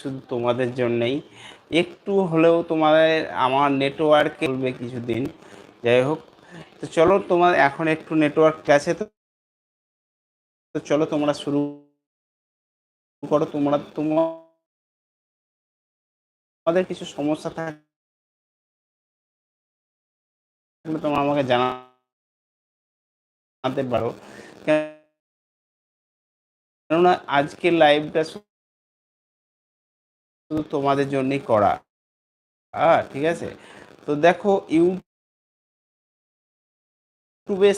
শুধু তোমাদের জন্যেই। একটু হলেও তোমাদের আমার নেটওয়ার্ক চলবে কিছুদিন। যাই হোক, তো চলো তোমার এখন একটু নেটওয়ার্ক আছে তো। চলো তোমরা শুরু করো, তোমরা তোমাদের কিছু সমস্যা থাকলে তোমরা আমাকে জানাতে পারো। কেননা আজকের লাইভটা শুধু তোমাদের জন্যই করা। হ্যাঁ ঠিক আছে? তো দেখো, ইউটিউবে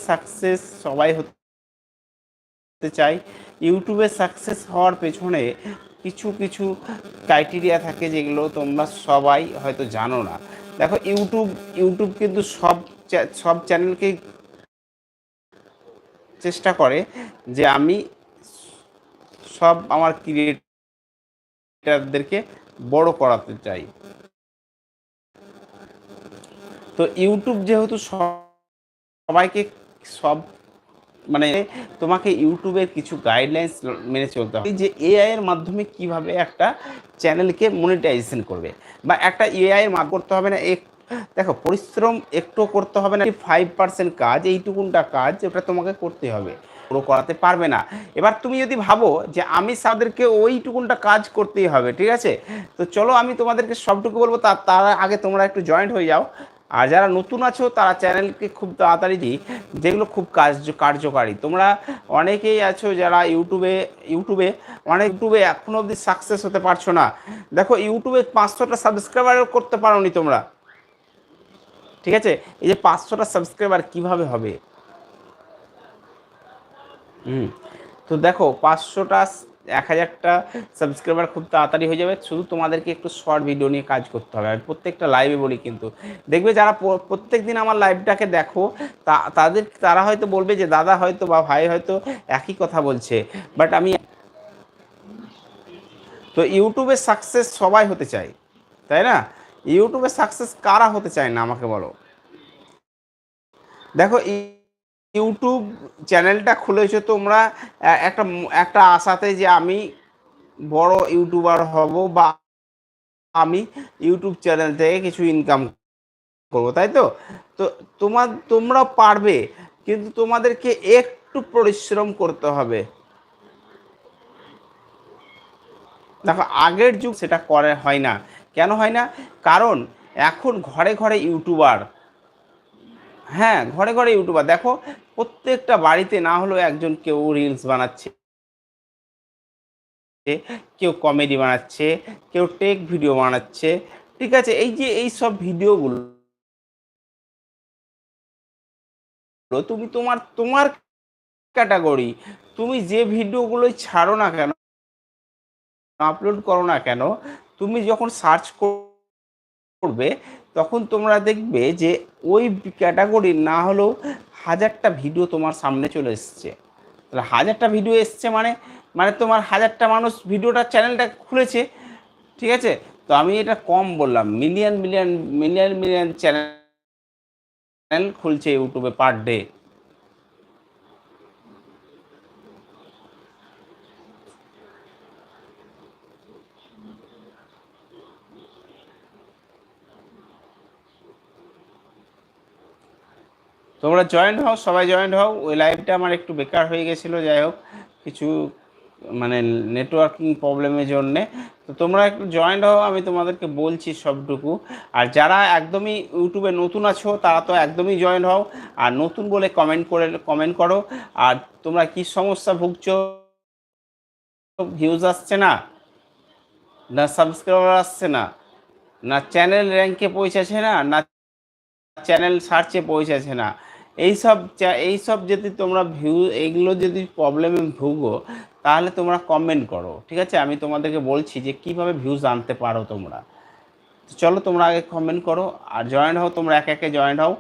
সাকসেস সবাই হতে চাই ইউটিউবে সাকসেস হওয়ার পেছনে কিছু কিছু ক্রাইটেরিয়া থাকে যেগুলো তোমরা সবাই হয়তো জানো না। দেখো, ইউটিউব ইউটিউব কিন্তু সব সব চ্যানেলকে চেষ্টা করে যে আমি সব আমার ক্রিয়েটারদেরকে বড় করাতে চাই। তো ইউটিউব যেহেতু সবাইকে সব মানে তোমাকে ইউটিউবের কিছু গাইডলাইন্স মেনে চলতে হবে যে এআই এর মাধ্যমে কীভাবে একটা চ্যানেলকে মনিটাইজেশন করবে বা একটা এআই এর মাপ করতে হবে না, এক, দেখো পরিশ্রম একটু করতে হবে না ফাইভ পার্সেন্ট কাজ, এইটুকুনটা কাজ ওটা তোমাকে করতে হবে। পুরো করাতে পারবে না। এবার তুমি যদি ভাবো যে আমি তাদেরকে ওইটুকুনটা কাজ করতেই হবে, ঠিক আছে? তো চলো আমি তোমাদেরকে সবটুকু বলব তার তার আগে তোমরা একটু জয়েন্ট হয়ে যাও। আর যারা নতুন আছো, তারা চ্যানেলকে খুব তাড়াতাড়ি দিই, যেগুলো খুব কাজ কার্যকারী। তোমরা অনেকেই আছো যারা ইউটিউবে ইউটিউবে, অনেক ইউটিউবে এখনও অবধি সাকসেস হতে পারছ না। দেখো, ইউটিউবে পাঁচশোটা সাবস্ক্রাইবার করতে পারো নি তোমরা। ঠিক আছে? এই যে পাঁচশোটা সাবস্ক্রাইবার কীভাবে হবে? তো দেখো, পাঁচশোটা এক হাজারটা সাবস্ক্রাইবার খুব তাড়াতাড়ি হয়ে যাবে। শুধু তোমাদেরকে একটু শর্ট ভিডিও নিয়ে কাজ করতে হবে। আমি প্রত্যেকটা লাইভে বলি কিন্তু। দেখবে যারা প্রত্যেক দিন আমার লাইভটাকে দেখো, তা, তাদের, তারা হয়তো বলবে যে, দাদা হয়তো বা ভাই হয়তো একই কথা বলছে। বাট আমি তো ইউটিউবে সাকসেস সবাই হতে চায়, তাই না? ইউটিউবে সাকসেস কারা হতে চায় না, আমাকে বলো? দেখো ইউটিউব চ্যানেলটা খুলেছো তোমরা একটা একটা আশাতে যে আমি বড় ইউটিউবার হব বা আমি ইউটিউব চ্যানেল থেকে কিছু ইনকাম করব, তাই তো? তো তোমার তোমরা পারবে, কিন্তু তোমাদেরকে একটু পরিশ্রম করতে হবে। দেখো, আগের যুগ সেটা করে হয় না। কেন হয় না? কারণ এখন ঘরে ঘরে ইউটিউবার। হ্যাঁ ঘরে ঘরে ইউটিউবার। দেখো, প্রত্যেকটা বাড়িতে না হলেও একজন কেউ রিলস বানাচ্ছে, কেউ কমেডি বানাচ্ছে, কেউ টেক ভিডিও বানাচ্ছে, ঠিক আছে? এই যে, এই সব ভিডিওগুলো তুমি তোমার তোমার ক্যাটাগরি তুমি যে ভিডিওগুলোই ছাড়ো না কেন আপলোড করো না কেন, তুমি যখন সার্চ করবে তখন তোমরা দেখবে যে ওই ক্যাটাগরির না হলেও হাজারটা ভিডিও তোমার সামনে চলে এসছে। তাহলে হাজারটা ভিডিও এসছে মানে মানে তোমার হাজারটা মানুষ ভিডিওটা চ্যানেলটা খুলেছে, ঠিক আছে? তো আমি এটা কম বললাম million million million million channel খুলছে ইউটিউবে পার ডে তোমরা জয়েন্ট হও, সবাই জয়েন্ট হও। ওই লাইভটা আমার একটু বেকার হয়ে গেছিল, যাই হোক। কিছু মানে নেটওয়ার্কিং প্রবলেমের জন্যে। তো তোমরা একটু জয়েন্ট হও, আমি তোমাদেরকে বলছি সবটুকু। আর যারা একদমই ইউটিউবে নতুন আছো, তারা তো একদমই জয়েন্ট হও। আর নতুন বলে কমেন্ট করে কমেন্ট করো। আর তোমরা কি সমস্যা ভুগছো? ভিউজ আসছে না? না সাবস্ক্রাইবার আসছে না? না চ্যানেল র্যাঙ্কে পৌঁছেছে না? না চ্যানেল সার্চে পৌঁছেছে না? এইসব এইসব যদি তোমরা ভিউ এগুলো যদি প্রবলেমে ভুগো, তাহলে তোমরা কমেন্ট করো, ঠিক আছে? আমি তোমাদেরকে বলছি যে কীভাবে ভিউজ আনতে পারো তোমরা। চলো তোমরা আগে কমেন্ট করো, আর জয়েন্ট হও, তোমরা একে একে জয়েন্ট হও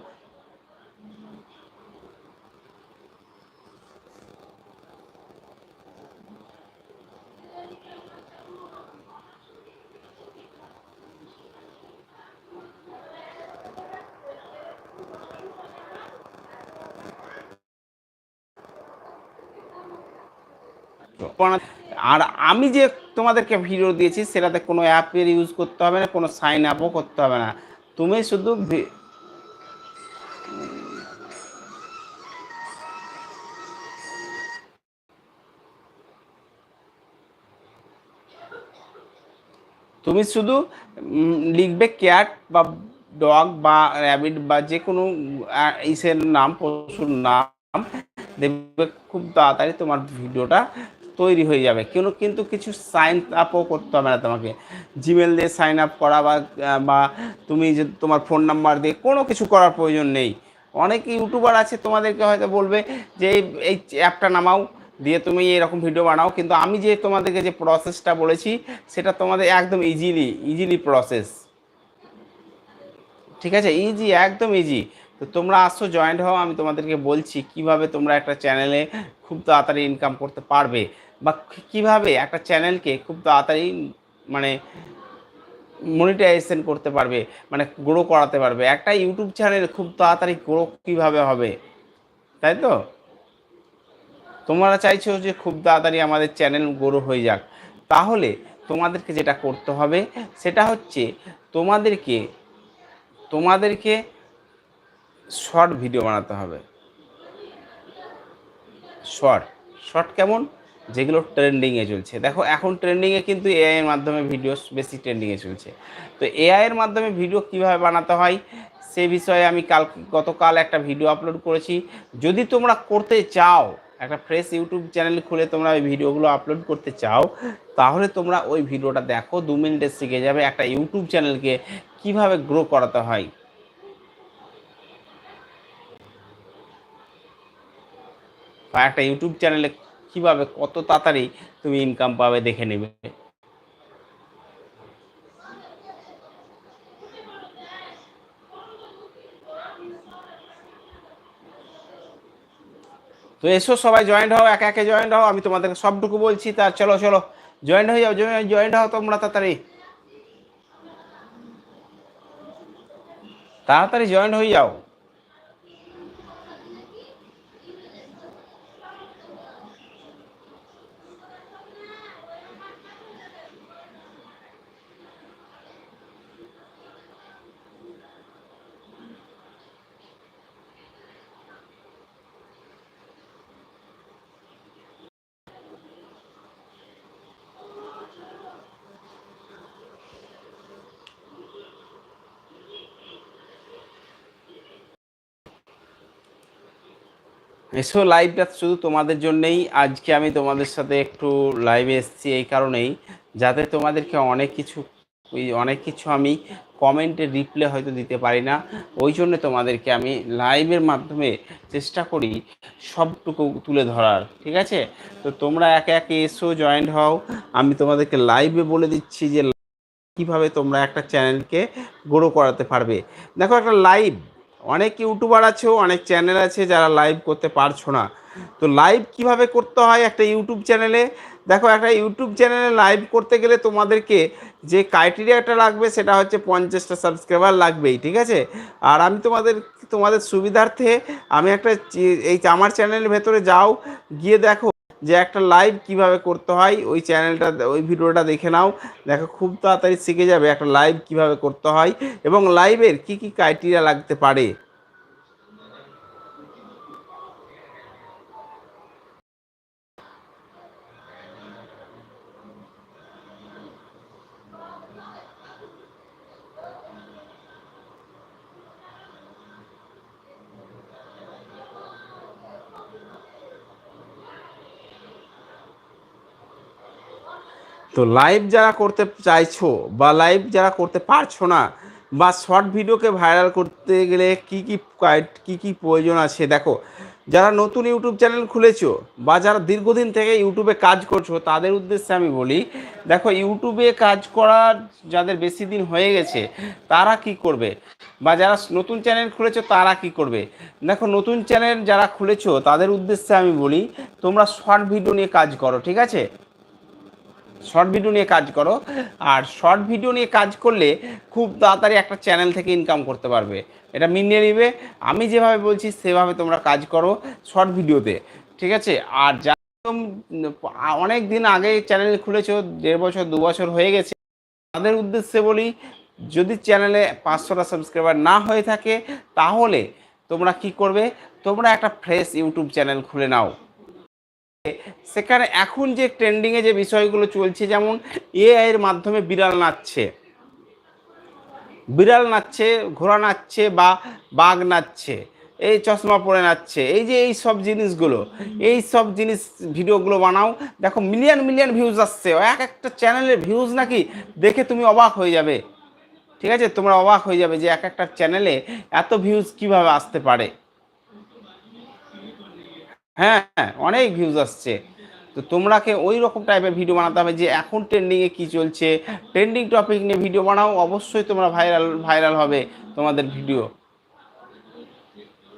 আর আমি যে তোমাদেরকে ভিডিও দিয়েছি, সেটাতে কোনো অ্যাপের ইউজ করতে হবে না, কোনো সাইন আপও করতে হবে না। তুমি শুধু তুমি শুধু লিখবে ক্যাট বা ডগ বা র্যাবিট বা যে কোনো ইসের নাম, পশুর নাম। দেখবে খুব তাড়াতাড়ি তোমার ভিডিওটা তৈরি হয়ে যাবে। কিন্তু কিন্তু কিছু সাইন আপও করতে হবে না তোমাকে। জিমেল দিয়ে সাইন আপ করা বা বা তুমি যে তোমার ফোন নাম্বার দিয়ে কোনো কিছু করার প্রয়োজন নেই। অনেক ইউটিউবার আছে তোমাদেরকে হয়তো বলবে যে, এই- অ্যাপটা নামাও, দিয়ে তুমি এরকম ভিডিও বানাও। কিন্তু আমি যে তোমাদেরকে যে প্রসেসটা বলেছি, সেটা তোমাদের একদম ইজিলি ইজিলি প্রসেস ঠিক আছে? ইজি একদম ইজি তো তোমরা আসো জয়েন্ট হও, আমি তোমাদেরকে বলছি কীভাবে তোমরা একটা চ্যানেলে খুব তাড়াতাড়ি ইনকাম করতে পারবে। বা কীভাবে একটা চ্যানেলকে খুব তাড়াতাড়ি মানে মনিটাইজেশন করতে পারবে মানে গ্রো করাতে পারবে? একটা ইউটিউব চ্যানেল খুব তাড়াতাড়ি গ্রো কীভাবে হবে? তাই তো? তোমরা চাইছো যে খুব তাড়াতাড়ি আমাদের চ্যানেল গ্রো হয়ে যাক। তাহলে তোমাদেরকে যেটা করতে হবে, সেটা হচ্ছে তোমাদেরকে তোমাদেরকে শর্ট ভিডিও বানাতে হবে। শর্ট শর্ট কেমন? যেগুলো ট্রেন্ডিংয়ে চলছে। দেখো, এখন ট্রেন্ডিংয়ে কিন্তু এআইয়ের মাধ্যমে ভিডিও বেশি ট্রেন্ডিংয়ে চলছে। তো এআইয়ের মাধ্যমে ভিডিও কীভাবে বানাতে হয়, সে বিষয়ে আমি কাল, গতকাল একটা ভিডিও আপলোড করেছি। যদি তোমরা করতে চাও, একটা ফ্রেশ ইউটিউব চ্যানেল খুলে তোমরা ওই ভিডিওগুলো আপলোড করতে চাও, তাহলে তোমরা ওই ভিডিওটা দেখো, দু মিনিটে শিখে যাবে একটা ইউটিউব চ্যানেলকে কীভাবে গ্রো করাতে হয়। একটা ইউটিউব চ্যানেলে কীভাবে কত তাড়াতাড়ি তুমি ইনকাম পাবে দেখে নেবে? তো এসো সবাই জয়েন্ট হও, একে একে জয়েন্ট হও, আমি তোমাদেরকে সবটুকু বলছি, তা চলো চলো জয়েন্ট হয়ে যাও জয়েন্ট হও তোমরা তাড়াতাড়ি। তাড়াতাড়ি জয়েন্ট হয়ে যাও। এসো লাইভটা শুধু তোমাদের জন্যেই। আজকে আমি তোমাদের সাথে একটু লাইভে এসেছি এই কারণেই। যাতে তোমাদেরকে অনেক কিছু অনেক কিছু আমি কমেন্টে রিপ্লে হয়তো দিতে পারি না। ওই জন্য তোমাদেরকে আমি লাইভের মাধ্যমে চেষ্টা করি সবটুকু তুলে ধরার, ঠিক আছে? তো তোমরা একে একে এসো জয়েন্ট হও। আমি তোমাদেরকে লাইভে বলে দিচ্ছি যে, কীভাবে তোমরা একটা চ্যানেলকে গ্রো করাতে পারবে। দেখো একটা লাইভ অনেক ইউটিউবার আছো অনেক চ্যানেল আছে যারা লাইভ করতে পারছ না। তো লাইভ কীভাবে করতে হয় একটা ইউটিউব চ্যানেলে? দেখো, একটা ইউটিউব চ্যানেলে লাইভ করতে গেলে তোমাদেরকে যে ক্রাইটেরিয়াটা লাগবে সেটা হচ্ছে পঞ্চাশটা সাবস্ক্রাইবার লাগবেই, ঠিক আছে? আর আমি তোমাদের তোমাদের সুবিধার্থে আমি একটা এই আমার চ্যানেলের ভেতরে যাও, গিয়ে দেখো যে একটা লাইভ কীভাবে করতে হয়, ওই চ্যানেলটা ওই ভিডিওটা দেখে নাও। দেখো, খুব তাড়াতাড়ি শিখে যাবে একটা লাইভ কীভাবে করতে হয়। এবং লাইভের কি কি ক্রাইটেরিয়া লাগতে পারে? তো লাইভ যারা করতে চাইছো বা লাইভ যারা করতে পারছ না বা শর্ট ভিডিওকে ভাইরাল করতে গেলে কি কি কি কি প্রয়োজন আছে দেখো, যারা নতুন ইউটিউব চ্যানেল খুলেছো বা যারা দীর্ঘদিন থেকে ইউটিউবে কাজ করছ, তাদের উদ্দেশ্যে আমি বলি, দেখো ইউটিউবে কাজ করার যাদের বেশি দিন হয়ে গেছে, তারা কি করবে? বা যারা নতুন চ্যানেল খুলেছো, তারা কি করবে? দেখো নতুন চ্যানেল যারা খুলেছো, তাদের উদ্দেশ্যে আমি বলি, তোমরা শর্ট ভিডিও নিয়ে কাজ করো, ঠিক আছে? শর্ট ভিডিও নিয়ে কাজ করো। আর শর্ট ভিডিও নিয়ে কাজ করলে খুব তাড়াতাড়ি একটা চ্যানেল থেকে ইনকাম করতে পারবে। এটা মিনিয়ে নিবে। আমি যেভাবে বলছি, সেভাবে তোমরা কাজ করো শর্ট ভিডিওতে ঠিক আছে? আর যা অনেক দিন আগে চ্যানেল খুলেছো, দেড় বছর, দু বছর হয়ে গেছে। তাদের উদ্দেশ্যে বলি, যদি চ্যানেলে পাঁচশোটা সাবস্ক্রাইবার না হয়ে থাকে, তাহলে তোমরা কি করবে? তোমরা একটা ফ্রেশ ইউটিউব চ্যানেল খুলে নাও। সেখানে এখন যে ট্রেন্ডিংয়ে যে বিষয়গুলো চলছে, যেমন এআই এর মাধ্যমে বিড়াল নাচছে। বিড়াল নাচছে, ঘোড়া নাচছে বা বাঘ নাচছে, এই চশমা পরে নাচছে, এই যে এই সব জিনিসগুলো, এই সব জিনিস ভিডিওগুলো বানাও, দেখো মিলিয়ন মিলিয়ন ভিউজ আসছে। এক একটা চ্যানেলের ভিউজ নাকি দেখে তুমি অবাক হয়ে যাবে। ঠিক আছে? তোমরা অবাক হয়ে যাবে যে এক একটা চ্যানেলে এত ভিউজ কীভাবে আসতে পারে। হ্যাঁ অনেক ভিউজ আসছে। তো তোমরাকে ওই রকম টাইপের ভিডিও বানাতে হবে যে এখন ট্রেন্ডিংয়ে কী চলছে। ট্রেন্ডিং টপিক নিয়ে ভিডিও বানাও, অবশ্যই তোমরা ভাইরাল ভাইরাল হবে তোমাদের ভিডিও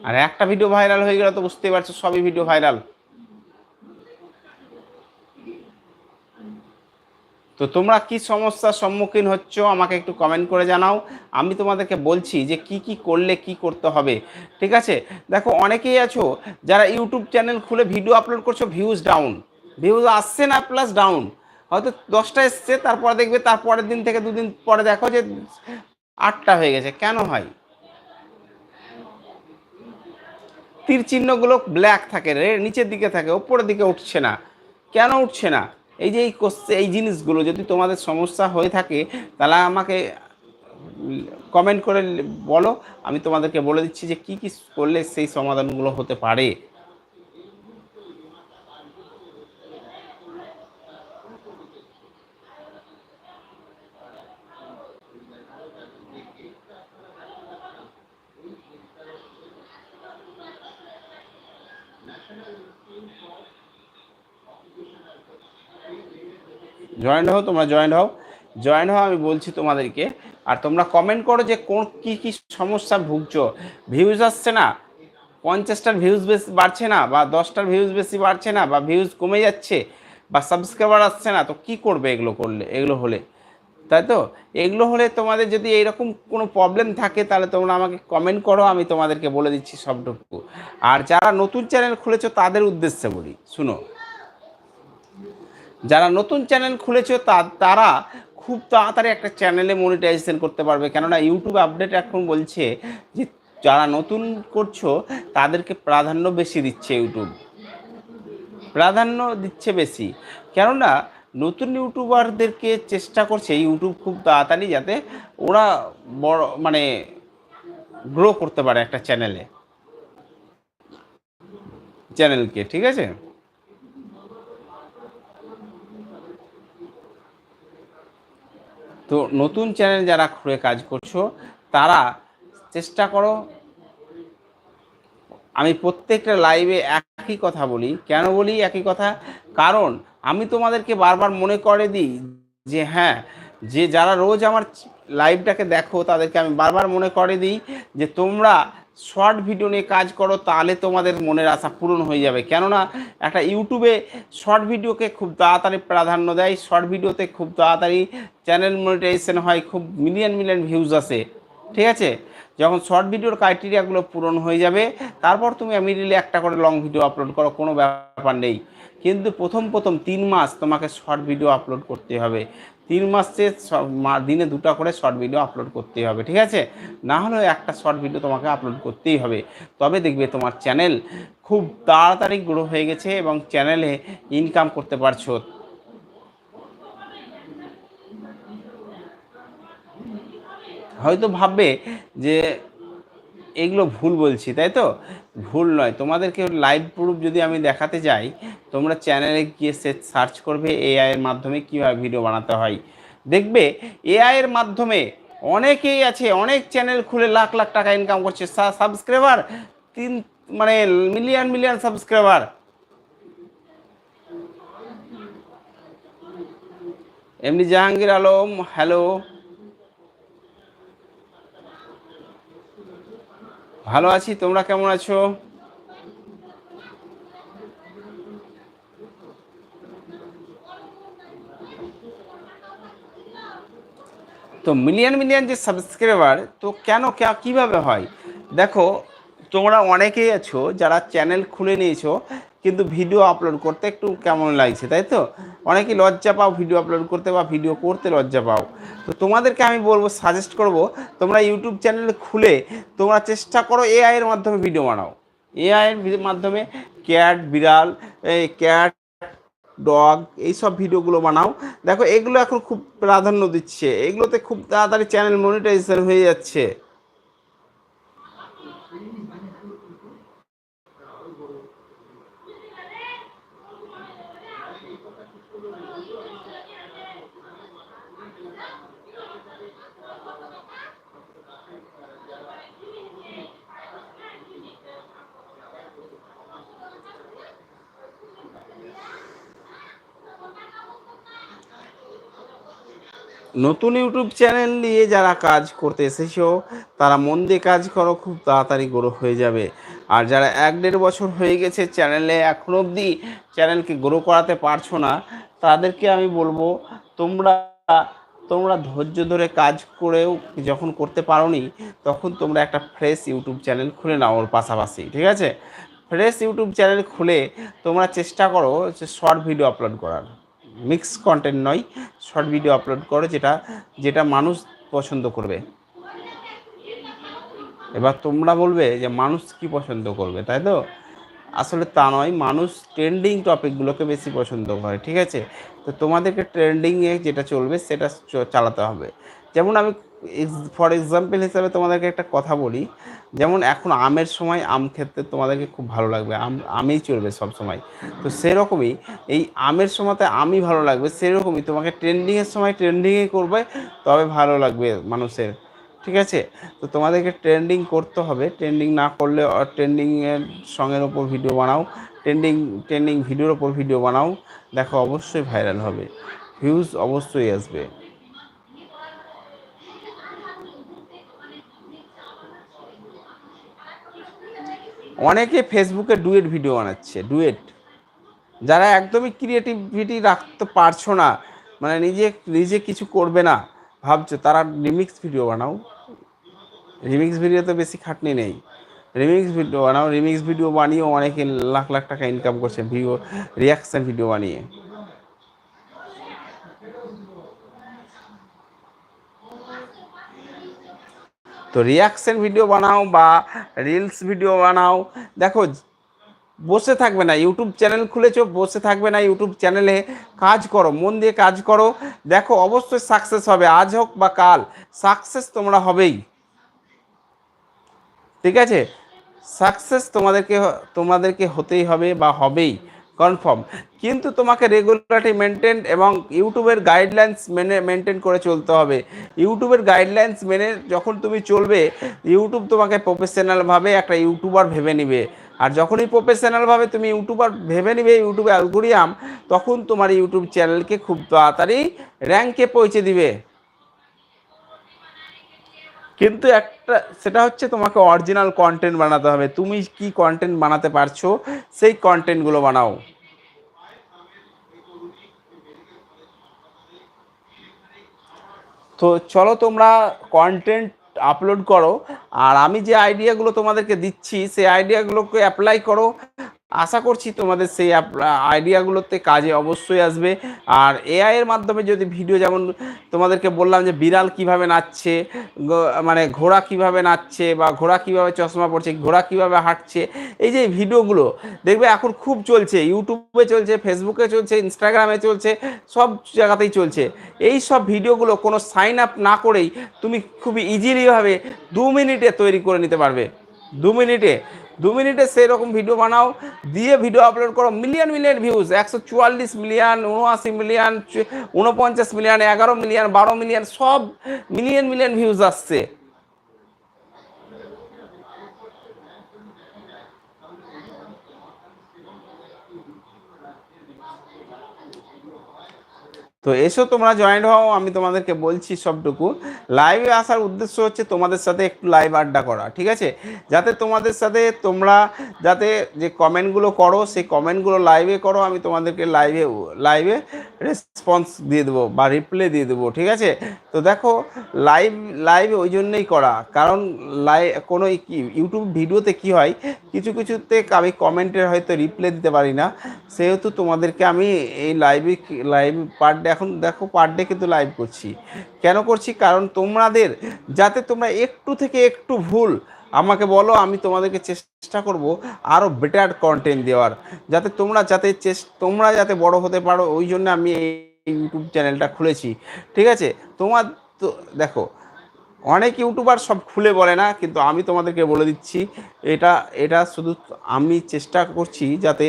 আর একটা ভিডিও ভাইরাল হয়ে গেলে তো বুঝতেই পারছ, সবই ভিডিও ভাইরাল তো তোমরা কি সমস্যার সম্মুখীন হচ্ছ, আমাকে একটু কমেন্ট করে জানাও। আমি তোমাদেরকে বলছি যে কি কি করলে কি করতে হবে, ঠিক আছে? দেখো, অনেকেই আছো যারা ইউটিউব চ্যানেল খুলে ভিডিও আপলোড করছ ভিউজ ডাউন ভিউজ আসছে না প্লাস ডাউন হয়তো দশটা এসছে, তারপরে দেখবে তারপরের দিন থেকে দুদিন পরে দেখো যে আটটা হয়ে গেছে। কেন হয়? তীর চিহ্নগুলো ব্ল্যাক থাকে রে, নিচের দিকে থাকে ওপরের দিকে উঠছে না। কেন উঠছে না? এই যে এই কোশ্চে এই জিনিসগুলো যদি তোমাদের সমস্যা হয়ে থাকে, তাহলে আমাকে কমেন্ট করে বলো। আমি তোমাদেরকে বলে দিচ্ছি যে কি কি করলে সেই সমাধানগুলো হতে পারে। জয়েন্ট হও, তোমরা জয়েন্ট হও। জয়েন্ট হও, আমি বলছি তোমাদেরকে, আর তোমরা কমেন্ট করো যে কোন কী কী সমস্যা ভুগছো। ভিউজ আসছে না, পঞ্চাশটার ভিউজ বেশি বাড়ছে না, বা দশটার ভিউজ বেশি বাড়ছে না, বা ভিউজ কমে যাচ্ছে, বা সাবস্ক্রাইবার আসছে না, তো কি করবে এগুলো করলে, এগুলো হলে? তাই তো? এগুলো হলে তোমাদের যদি এইরকম কোনো প্রবলেম থাকে, তাহলে তোমরা আমাকে কমেন্ট করো, আমি তোমাদেরকে বলে দিচ্ছি সবটুকু। আর যারা নতুন চ্যানেল খুলেছো, তাদের উদ্দেশ্যে বলি, শুনো। যারা নতুন চ্যানেল খুলেছো তা, তারা খুব তাড়াতাড়ি একটা চ্যানেলে মনিটাইজেশন করতে পারবে। কেননা ইউটিউব আপডেট এখন বলছে যে, যারা নতুন করছ, তাদেরকে প্রাধান্য বেশি দিচ্ছে ইউটিউব প্রাধান্য দিচ্ছে বেশি। কেননা নতুন ইউটিউবারদেরকে চেষ্টা করছে ইউটিউব খুব তাড়াতাড়ি যাতে ওরা বড় মানে গ্রো করতে পারে একটা চ্যানেলে। চ্যানেলকে, ঠিক আছে? তো নতুন চ্যানেল যারা খুঁড়ে কাজ করছ, তারা চেষ্টা করো। আমি প্রত্যেকটা লাইভে একই কথা বলি। কেন বলি একই কথা? কারণ আমি তোমাদেরকে বারবার মনে করে দিই যে হ্যাঁ যে যারা রোজ আমার লাইভটাকে দেখো, তাদেরকে আমি বারবার মনে করে দিই যে, তোমরা শর্ট ভিডিও নিয়ে কাজ করো, তাহলে তোমাদের মনের আশা পূরণ হয়ে যাবে। কেননা, একটা ইউটিউবে শর্ট ভিডিওকে খুব তাড়াতাড়ি প্রাধান্য দেয়, শর্ট ভিডিওতে খুব তাড়াতাড়ি চ্যানেল মনিটাইজেশন হয়, খুব মিলিয়ন মিলিয়ন ভিউজ আসে। ঠিক আছে? যখন শর্ট ভিডিওর ক্রাইটেরিয়াগুলো পূরণ হয়ে যাবে, তারপর তুমি মিডিলে একটা করে লং ভিডিও আপলোড করো, কোনো ব্যাপার নেই। কিন্তু প্রথম প্রথম তিন মাস তোমাকে শর্ট ভিডিও আপলোড করতে হবে। তিন মাসে দিনে দুটা করে শর্ট ভিডিও আপলোড করতেই হবে, ঠিক আছে? না হলেও একটা শর্ট ভিডিও তোমাকে আপলোড করতেই হবে। তবে দেখবে তোমার চ্যানেল খুব তাড়াতাড়ি গ্রো হয়ে গেছে এবং চ্যানেলে ইনকাম করতে পারছ। হয়তো ভাববে যে এগুলো ভুল বলছি, তাই তো? ভুল নয়। তোমাদেরকে লাইভ প্রুফ যদি আমি দেখাতে যাই তোমরা চ্যানেলে গিয়ে সে সার্চ করবে এআই এর মাধ্যমে কীভাবে ভিডিও বানাতে হয়। দেখবে এআই এর মাধ্যমে অনেকেই আছে, অনেক চ্যানেল খুলে লাখ লাখ টাকা ইনকাম করছে। সাবস্ক্রাইবার তিন মানে মিলিয়ন মিলিয়ন সাবস্ক্রাইবার এমনি জাহাঙ্গীর আলম হ্যালো ভালো আছি, তোমরা কেমন আছো? তো মিলিয়ন মিলিয়ন যে সাবস্ক্রাইবার তো কেন কীভাবে হয়? দেখো তোমরা অনেকেই আছো যারা চ্যানেল খুলে নিয়েছো, কিন্তু ভিডিও আপলোড করতে একটু কেমন লাগছে, তাই তো? অনেকেই লজ্জা পাও ভিডিও আপলোড করতে বা ভিডিও করতে লজ্জা পাও। তো তোমাদেরকে আমি বলব সাজেস্ট করব, তোমরা ইউটিউব চ্যানেল খুলে তোমরা চেষ্টা করো এআই এর মাধ্যমে ভিডিও বানাও। এআই এর মাধ্যমে ক্যাট বিড়াল, এই ক্যাট ডগ এইসব ভিডিওগুলো বানাও। দেখো, এগুলো এখন খুব প্রাধান্য দিচ্ছে। এগুলোতে খুব তাড়াতাড়ি চ্যানেল মনিটাইজেশন হয়ে যাচ্ছে। নতুন ইউটিউব চ্যানেল নিয়ে যারা কাজ করতে এসেছ, তারা মন দিয়ে কাজ করো, খুব তাড়াতাড়ি গ্রো হয়ে যাবে। আর যারা এক দেড় বছর হয়ে গেছে চ্যানেলে এখনও অবধি চ্যানেলকে গ্রো করাতে পারছ না, তাদেরকে আমি বলব, তোমরা তোমরা ধৈর্য ধরে কাজ করেও যখন করতে পারোনি, তখন তোমরা একটা ফ্রেশ ইউটিউব চ্যানেল খুলে নাও ওর পাশাপাশি, ঠিক আছে? ফ্রেশ ইউটিউব চ্যানেল খুলে তোমরা চেষ্টা করো যে শর্ট ভিডিও আপলোড করার। মিক্স কন্টেন্ট নয় শর্ট ভিডিও আপলোড করো, যেটা যেটা মানুষ পছন্দ করবে। এবার তোমরা বলবে যে মানুষ কি পছন্দ করবে, তাই তো? আসলে তা নয়, মানুষ ট্রেন্ডিং টপিকগুলোকে বেশি পছন্দ করে, ঠিক আছে? তো তোমাদেরকে ট্রেন্ডিংয়ে যেটা চলবে, সেটা চালাতে হবে। যেমন আমি ফর এক্সাম্পল হিসাবে তোমাদেরকে একটা কথা বলি, যেমন এখন আমের সময় আম খেতে তোমাদেরকে খুব ভালো লাগবে, আম, আমেই চলবে সব সময় তো সেরকমই এই আমের সময়তে আমি ভালো লাগবে, সেরকমই তোমাকে ট্রেন্ডিংয়ের সময় ট্রেন্ডিংয়ে করবে, তবে ভালো লাগবে মানুষের, ঠিক আছে? তো তোমাদেরকে ট্রেন্ডিং করতে হবে ট্রেন্ডিং না করলে ট্রেন্ডিংয়ের সঙ্গের ওপর ভিডিও বানাও ট্রেন্ডিং ট্রেন্ডিং ভিডিওর ওপর ভিডিও বানাও, দেখো অবশ্যই ভাইরাল হবে ভিউজ অবশ্যই আসবে। অনেকে ফেসবুকে ডুয়েট ভিডিও বানাচ্ছে, ডুয়েট। যারা একদমই ক্রিয়েটিভিটি রাখতে পারছ না মানে নিজে নিজে কিছু করবে না, ভাবছ, তারা রিমিক্স ভিডিও বানাও। রিমিক্স ভিডিও তো বেশি খাটনি নেই। রিমিক্স ভিডিও বানাও রিমিক্স ভিডিও বানিয়েও অনেকে লাখ লাখ টাকা ইনকাম করছে ভিডিও রিয়াকশান ভিডিও বানিয়ে। তো রিয়াকশন ভিডিও বানাও বা রিলস ভিডিও বানাও। দেখো, বসে থাকবে না ইউটিউব চ্যানেল খুলেছো, বসে থাকবে না ইউটিউব চ্যানেলে কাজ করো, মন দিয়ে কাজ করো। দেখো, অবশ্যই সাকসেস হবে, আজ হোক বা কাল সাকসেস তোমরা হবেই। ঠিক আছে? সাকসেস তোমাদেরকে তোমাদেরকে হতেই হবে বা হবেই। কনফার্ম। কিন্তু তোমাকে রেগুলারটি মেনটেন এবং ইউটিউবের গাইডলাইন্স মেনে মেনটেন করে চলতে হবে। ইউটিউবের গাইডলাইন্স মেনে যখন তুমি চলবে, ইউটিউব তোমাকে প্রফেশনালভাবে একটা ইউটিউবার ভেবে নিবে। আর যখনই প্রফেশনালভাবে তুমি ইউটিউবার ভেবে নিবে, ইউটিউবে অ্যালগোরিয়াম তখন তোমার ইউটিউব চ্যানেলকে খুব তাড়াতাড়ি র্যাঙ্কে পৌঁছে দিবে। কিন্তু একটা, সেটা হচ্ছে তোমাকে অরিজিনাল কন্টেন্ট বানাতে হবে। তুমি কি কন্টেন্ট বানাতে পারছ, সেই কন্টেন্টগুলো বানাও। তো চলো তোমরা কন্টেন্ট আপলোড করো, আর আমি যে আইডিয়াগুলো তোমাদেরকে দিচ্ছি, সেই আইডিয়াগুলোকে অ্যাপ্লাই করো। আশা করছি তোমাদের সেই আইডিয়াগুলোতে কাজে অবশ্যই আসবে। আর এআই এর মাধ্যমে যদি ভিডিও যেমন তোমাদেরকে বললাম যে বিড়াল কীভাবে নাচছে মানে ঘোড়া কীভাবে নাচছে বা ঘোড়া কীভাবে চশমা পড়ছে, ঘোড়া কীভাবে হাঁটছে, এই যে ভিডিওগুলো দেখবে এখন খুব চলছে। ইউটিউবে চলছে ফেসবুকে চলছে ইনস্টাগ্রামে চলছে, সব জায়গাতেই চলছে। এই সব ভিডিওগুলো কোনো সাইন আপ না করেই তুমি খুবই ইজিলিভাবে দু মিনিটে তৈরি করে নিতে পারবে। দু মিনিটে। দু মিনিটে সেরকম ভিডিও বানাও, দিয়ে ভিডিও আপলোড করো মিলিয়ন মিলিয়ন ভিউজ একশো চুয়াল্লিশ মিলিয়ন উনআশি মিলিয়ন উনপঞ্চাশ মিলিয়ন এগারো মিলিয়ন বারো মিলিয়ন সব মিলিয়ন মিলিয়ন ভিউজ আসছে। তো এসো, তোমরা জয়েন্ট হও, আমি তোমাদেরকে বলছি সবটুকু। লাইভে আসার উদ্দেশ্য হচ্ছে তোমাদের সাথে একটু লাইভ আড্ডা করা, ঠিক আছে? যাতে তোমাদের সাথে তোমরা, যাতে যে কমেন্টগুলো করো, সেই কমেন্টগুলো লাইভে করো, আমি তোমাদেরকে লাইভে লাইভে রেসপন্স দিয়ে দেবো বা রিপ্লাই দিয়ে দেবো, ঠিক আছে? তো দেখো লাইভ লাইভে ওই জন্যই করা, কারণ লাই, কোনো ইউটিউব ভিডিওতে কি হয়, কিছু কিছুতে আমি কমেন্টের হয়তো রিপ্লাই দিতে পারি না। সেহেতু তোমাদেরকে আমি এই লাইভে লাইভ পার ডে এখন দেখো পার ডে কিন্তু লাইভ করছি। কেন করছি? কারণ তোমাদের, যাতে তোমরা একটু থেকে একটু ভুল, আমাকে বলো, আমি তোমাদেরকে চেষ্টা করব আরও বেটার কন্টেন্ট দেওয়ার। যাতে তোমরা যাতে তোমরা যাতে বড় হতে পারো, ওই জন্য আমি এই ইউটিউব চ্যানেলটা খুলেছি। ঠিক আছে? তোমার তো, দেখো, অনেক ইউটিউবার সব খুলে বলে না, কিন্তু আমি তোমাদেরকে বলে দিচ্ছি, এটা এটা শুধু আমি চেষ্টা করছি যাতে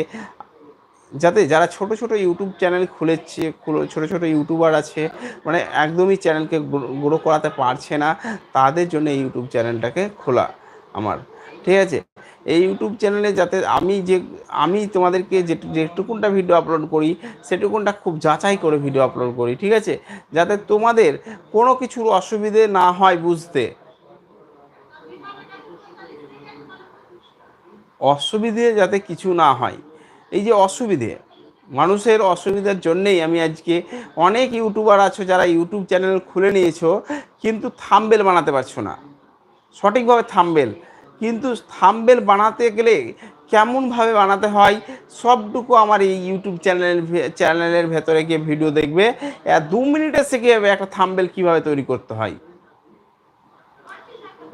যাতে যারা ছোট ছোট ইউটিউব চ্যানেল খুলেছে ছোট ছোট ইউটিউবার আছে মানে একদমই চ্যানেলকে গ্রো করাতে পারছে না, তাদের জন্য এই ইউটিউব চ্যানেলটাকে খোলা আমার। ঠিক আছে? এই ইউটিউব চ্যানেলে যাতে আমি যে, আমি তোমাদেরকে যে, যেটুকুনটা ভিডিও আপলোড করি, সেটুকুনটা খুব যাচাই করে ভিডিও আপলোড করি, ঠিক আছে? যাতে তোমাদের কোনো কিছুর অসুবিধে না হয় বুঝতে। অসুবিধে যাতে কিছু না হয়। এই যে অসুবিধে, মানুষের অসুবিধার জন্যেই আমি আজকে অনেক ইউটিউবার আছো যারা ইউটিউব চ্যানেল খুলে নিয়েছো, কিন্তু থামবেল বানাতে পারছ না। সঠিকভাবে থামবেল। কিন্তু থামবেল বানাতে গেলে কেমনভাবে বানাতে হয়, সবটুকু আমার এই ইউটিউব চ্যানেল চ্যানেলের ভেতরে গিয়ে ভিডিও দেখবে। দু মিনিটে শিখে যাবে একটা থামবেল কীভাবে তৈরি করতে হয়?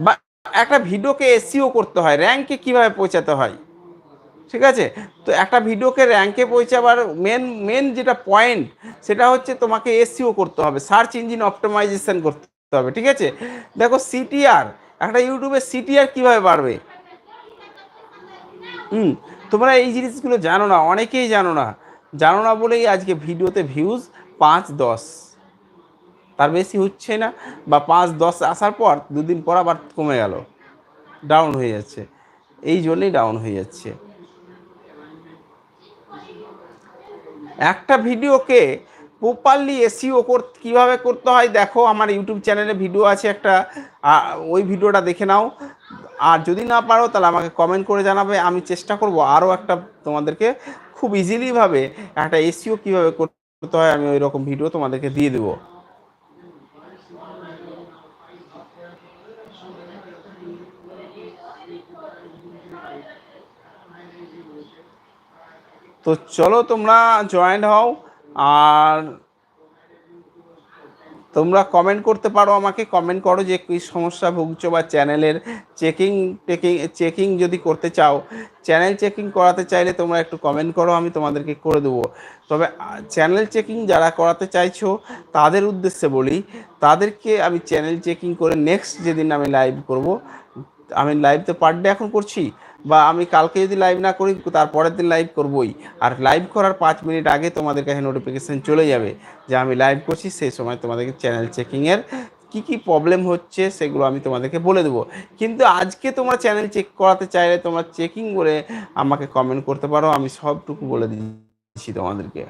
বা একটা ভিডিওকে এসিও করতে হয়, র্যাঙ্কে কীভাবে পৌঁছাতে হয়? ঠিক আছে? তো একটা ভিডিওকে র্যাঙ্কে পৌঁছাবার মেন মেন যেটা পয়েন্ট সেটা হচ্ছে তোমাকে এসিও করতে হবে সার্চ ইঞ্জিন অপটোমাইজেশন করতে হবে, ঠিক আছে? দেখো সিটিআর একটা ইউটিউবে সিটিআর কীভাবে বাড়বে? হুম, তোমরা এই জিনিসগুলো জানো না, অনেকেই জানো না। জানো না বলেই আজকে ভিডিওতে ভিউজ পাঁচ দশ। তার বেশি হচ্ছে না, বা পাঁচ দশ আসার পর দুদিন পর আবার কমে গেল। ডাউন হয়ে যাচ্ছে। এই জন্যই ডাউন হয়ে যাচ্ছে। একটা ভিডিওকে প্রপারলি এসিও কর, কীভাবে করতে হয় দেখো, আমার ইউটিউব চ্যানেলে ভিডিও আছে একটা ওই ভিডিওটা দেখে নাও। আর যদি না পারো, তাহলে আমাকে কমেন্ট করে জানাবে, আমি চেষ্টা করব আরও একটা তোমাদেরকে খুব ইজিলিভাবে একটা এসিও কীভাবে করতে হয়, আমি ওই রকম ভিডিও তোমাদেরকে দিয়ে দেবো। তো চলো তোমরা জয়েন্ট হও আর তোমরা কমেন্ট করতে পারো আমাকে। কমেন্ট করো যে কী সমস্যা ভুগছো বা চ্যানেলের চেকিং টেকিং চেকিং যদি করতে চাও। চ্যানেল চেকিং করাতে চাইলে তোমরা একটু কমেন্ট করো, আমি তোমাদেরকে করে দেবো। তবে চ্যানেল চেকিং যারা করাতে চাইছো, তাদের উদ্দেশ্যে বলি, তাদেরকে আমি চ্যানেল চেকিং করে নেক্সট যেদিন আমি লাইভ করব, আমি লাইভ তো পার ডে এখন করছি বা আমি কালকে যদি লাইভ না করি তারপরের দিন লাইভ করবই। আর লাইভ করার পাঁচ মিনিট আগে তোমাদের কাছে নোটিফিকেশান চলে যাবে যে আমি লাইভ করছি, সেই সময় তোমাদেরকে চ্যানেল চেকিংয়ের কি কি প্রবলেম হচ্ছে সেগুলো আমি তোমাদেরকে বলে দেবো। কিন্তু আজকে তোমরা চ্যানেল চেক করাতে চাইলে তোমরা চেকিং করে আমাকে কমেন্ট করতে পারো, আমি সবটুকু বলে দিচ্ছি তোমাদেরকে।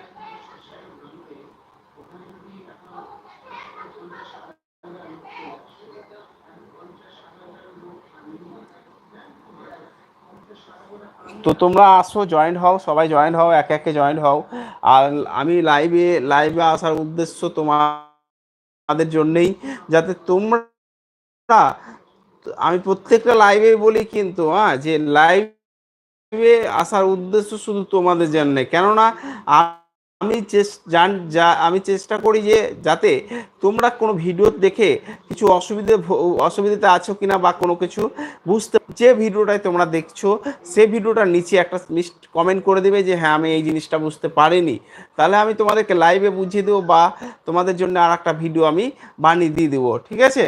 তো তোমরা আসো জয়েন্ট হও, সবাই জয়েন্ট হও, একে একে জয়েন্ট হও। আর আমি লাইভে লাইভে আসার উদ্দেশ্য তোমাদের জন্যেই, যাতে তোমরা, আমি প্রত্যেকটা লাইভে বলি কিন্তু হ্যাঁ যে লাইভে আসার উদ্দেশ্য শুধু তোমাদের জন্যে। কেননা আমি জান, যা, আমি চেষ্টা করি যে যাতে তোমরা কোনো ভিডিও দেখে কিছু অসুবিধে অসুবিধাতে আছো কিনা বা কোনো কিছু বুঝতে যে ভিডিওটাই তোমরা দেখছ, সে ভিডিওটার নিচে একটা কমেন্ট করে দেবে যে হ্যাঁ আমি এই জিনিসটা বুঝতে পারিনি। তাহলে আমি তোমাদেরকে লাইভে বুঝিয়ে দেবো বা তোমাদের জন্য আর একটা ভিডিও আমি বানিয়ে দিয়ে দেবো, ঠিক আছে?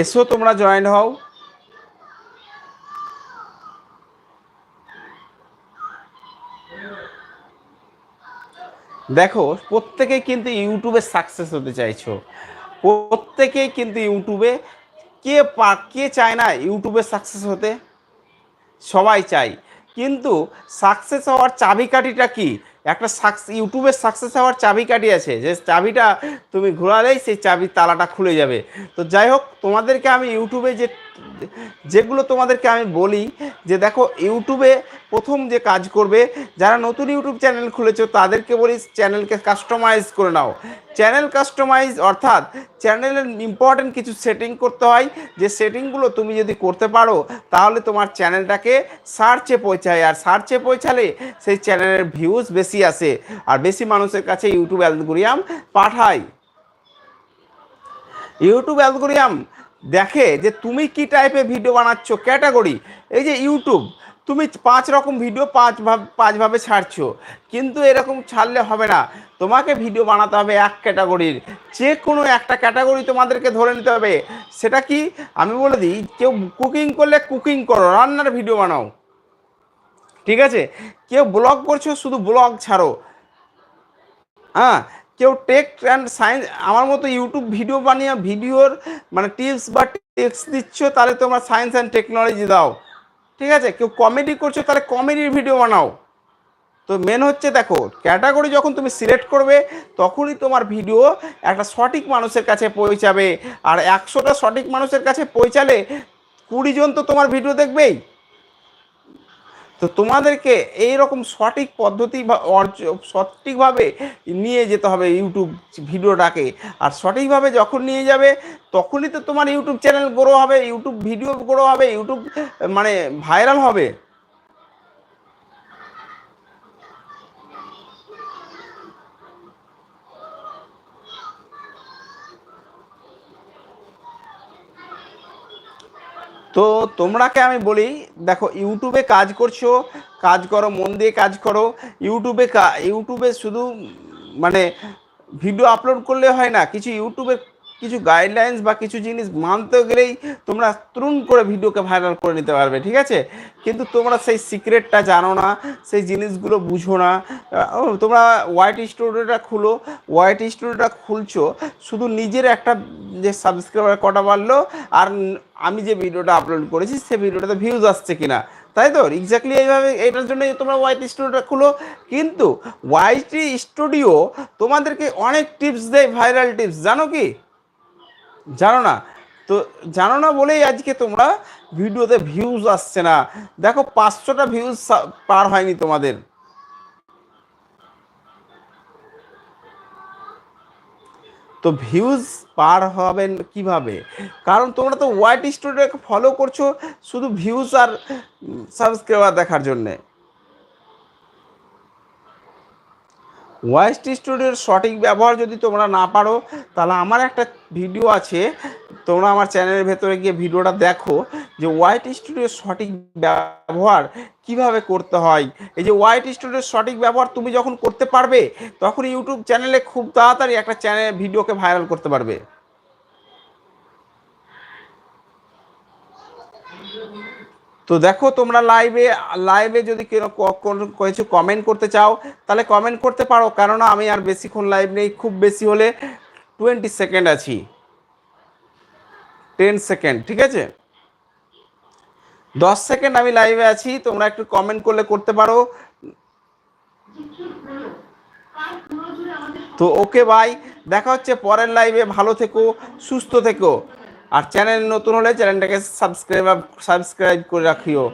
এসো, তোমরা জয়েন হও। দেখো, প্রত্যেকেই কিন্তু ইউটিউবে সাকসেস হতে চাইছো। প্রত্যেকেই কিন্তু ইউটিউবে কে পা, কে চায় না ইউটিউবে সাকসেস হতে? সবাই চাই কিন্তু সাকসেস হওয়ার চাবিকাঠিটা কি? একটা সাকস ইউটিউবের সাকসেস হওয়ার চাবিকাঠি আছে যে চাবিটা তুমি ঘোরালেই সেই চাবির তালাটা খুলে যাবে। তো যাই হোক, তোমাদেরকে আমি ইউটিউবে যে যেগুলো তোমাদেরকে আমি বলি যে দেখো, ইউটিউবে প্রথম যে কাজ করবে, যারা নতুন ইউটিউব চ্যানেল খুলেছো, তাদেরকে বলি চ্যানেলকে কাস্টমাইজ করে নাও। চ্যানেল কাস্টমাইজ অর্থাৎ চ্যানেলের ইম্পর্টেন্ট কিছু সেটিং করতে হয়। যে সেটিংগুলো তুমি যদি করতে পারো, তাহলে তোমার চ্যানেলটাকে সার্চে পৌঁছায়। আর সার্চে পৌঁছালে সেই চ্যানেলের ভিউজ বেশি আসে। আর বেশি মানুষের কাছে ইউটিউব অ্যালগোরিয়াম পাঠায়। ইউটিউব অ্যালগোরিয়াম দেখে যে তুমি কি টাইপের ভিডিও বানাচ্ছ ক্যাটাগরি এই যে ইউটিউব তুমি পাঁচ রকম ভিডিও পাঁচ ভাবে পাঁচভাবে ছাড়ছো। কিন্তু এরকম ছাড়লে হবে না। তোমাকে ভিডিও বানাতে হবে এক ক্যাটাগরির যে কোনো একটা ক্যাটাগরি তোমাদেরকে ধরে নিতে হবে। সেটা কি? আমি বলে দিই, কেউ কুকিং করলে কুকিং করো, রান্নার ভিডিও বানাও। ঠিক আছে? কেউ ব্লগ করছ, শুধু ব্লগ ছাড়ো। হ্যাঁ? কেউ টেক অ্যান্ড সায়েন্স আমার মতো ইউটিউব ভিডিও বানিয়ে ভিডিওর মানে টিপস বা টেক্স দিচ্ছ, তাহলে তোমরা সায়েন্স অ্যান্ড টেকনোলজি দাও। ঠিক আছে? কেউ কমেডি করছ, তাহলে কমেডির ভিডিও বানাও। তো মেন হচ্ছে দেখো ক্যাটাগরি যখন তুমি সিলেক্ট করবে, তখনই তোমার ভিডিও একটা সঠিক মানুষের কাছে পৌঁছাবে। আর একশোটা সঠিক মানুষের কাছে পৌঁছালে কুড়ি জন তো তোমার ভিডিও দেখবেই। তো তোমাদেরকে এই রকম সঠিক পদ্ধতি বা সঠিকভাবে নিয়ে যেতে হবে ইউটিউব ভিডিওটাকে। আর সঠিকভাবে যখন নিয়ে যাবে, তখনই তো তোমার ইউটিউব চ্যানেল গ্রো হবে, ইউটিউব ভিডিও গ্রো হবে, ইউটিউব মানে ভাইরাল হবে। তো তোমরাকে আমি বলি, দেখো ইউটিউবে কাজ করছ, কাজ করো, মন দিয়ে কাজ করো। ইউটিউবে ইউটিউবে শুধু মানে ভিডিও আপলোড করলে হয় না, কিছু ইউটিউবের কিছু গাইডলাইন্স বা কিছু জিনিস মানতে গেলেই তোমরা তুরুন করে ভিডিওকে ভাইরাল করে নিতে পারবে, ঠিক আছে? কিন্তু তোমরা সেই সিক্রেটটা জানো না, সেই জিনিসগুলো বুঝো না। তোমরা হোয়াইট স্টুডিওটা খুলো হোয়াইট স্টুডিওটা খুলছো, শুধু নিজের একটা যে সাবস্ক্রাইবার কটা বাড়লো, আর আমি যে ভিডিওটা আপলোড করেছি সেই ভিডিওটাতে ভিউজ আসছে কিনা, তাই তো? এক্স্যাক্টলি এইভাবে এটার জন্য তোমরা হোয়াইট স্টুডিওটা খুলো। কিন্তু হোয়াইট স্টুডিও তোমাদেরকে অনেক টিপস দেয় ভাইরাল টিপস জানো কি? জানো না? তো জানো না বলেই আজকে তোমরা ভিডিওতে ভিউজ আসছে না। দেখো, পাঁচশোটা ভিউজ পার হয়নি তোমাদের। তো ভিউজ পার হবেন কীভাবে? কারণ তোমরা তো হোয়াইট স্টুডিওকে ফলো করছ শুধু ভিউজ আর সাবস্ক্রাইবার দেখার জন্যে। ওয়াইস্ট স্টুডিওর সঠিক ব্যবহার যদি তোমরা না পারো, তাহলে আমার একটা ভিডিও আছে, তোমরা আমার চ্যানেলের ভেতরে গিয়ে ভিডিওটা দেখো, যে হোয়াইট স্টুডিওর সঠিক ব্যবহার কীভাবে করতে হয়। এই যে হোয়াইট স্টুডিওর সঠিক ব্যবহার তুমি যখন করতে পারবে, তখন ইউটিউব চ্যানেলে খুব তাড়াতাড়ি একটা চ্যানেল, ভিডিওকে ভাইরাল করতে পারবে। তো দেখো, তোমরা লাইভে লাইভে যদি কিছু কমেন্ট করতে চাও, তাহলে কমেন্ট করতে পারো। কেননা আমি আর বেশিক্ষণ লাইভ নেই, খুব বেশি হলে টোয়েন্টি সেকেন্ড আছি। টেন সেকেন্ড ঠিক আছে? দশ সেকেন্ড আমি লাইভে আছি, তোমরা একটু কমেন্ট করলে করতে পারো। তো ওকে ভাই দেখা হচ্ছে পরের লাইভে ভালো থেকো, সুস্থ থেকো। আর চ্যানেল নতুন হলে চ্যানেলটাকে সাবস্ক্রাইব সাবস্ক্রাইব করে রাখিও।